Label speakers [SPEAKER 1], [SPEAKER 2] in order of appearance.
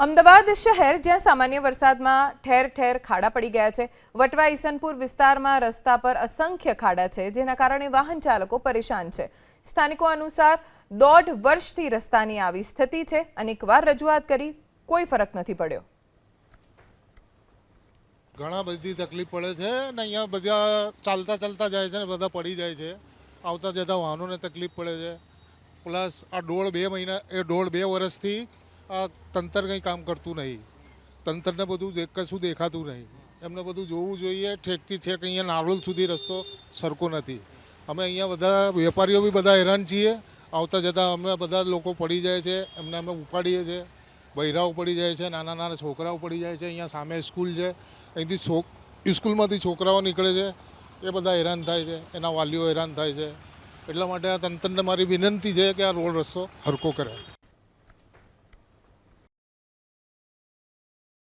[SPEAKER 1] અમદાવાદ શહેર, જ્યાં સામાન્ય વરસાદમાં ઠેર ઠેર ખાડા પડી ગયા છે. વટવા ઈસનપુર વિસ્તારમાં રસ્તા પર અસંખ્ય ખાડા છે, જેના કારણે વાહન ચાલકો પરેશાન છે. સ્થાનિકો અનુસાર દોઢ વર્ષથી રસ્તાની આવી સ્થિતિ છે અનેકવાર રજૂઆત કરી કોઈ ફરક નથી પડ્યો.
[SPEAKER 2] ઘણા બધી તકલીફ પડે છે ને અહીંયા બધા ચાલતા ચાલતા જાય છે ને બધા પડી જાય છે. આવતા જતા વાહનોને તકલીફ પડે છે. પ્લસ આ દોઢ બે મહિના, એ દોઢ બે વર્ષથી આ તંત્ર કંઈ કામ કરતું નહીં. તંત્રને બધું કશું દેખાતું નહીં. એમને બધું જોવું જોઈએ, ઠેકથી ઠેક અહીંયા નારોલ સુધી રસ્તો સરખો નથી. અમે અહીંયા બધા વેપારીઓ બી બધા હેરાન છીએ. આવતા જતાં અમે બધા લોકો પડી જાય છે, એમને અમે ઉપાડીએ છીએ બૈરાઓ પડી જાય છે, નાના નાના છોકરાઓ પડી જાય છે, અહીંયા સામે સ્કૂલ છે. અહીંથી છોક, સ્કૂલમાંથી છોકરાઓ નીકળે છે. એ બધા હેરાન થાય છે, એના વાલીઓ હેરાન થાય છે. એટલા માટે આ તંત્રને મારી વિનંતી છે કે આ રોડ રસ્તો હરકો કરે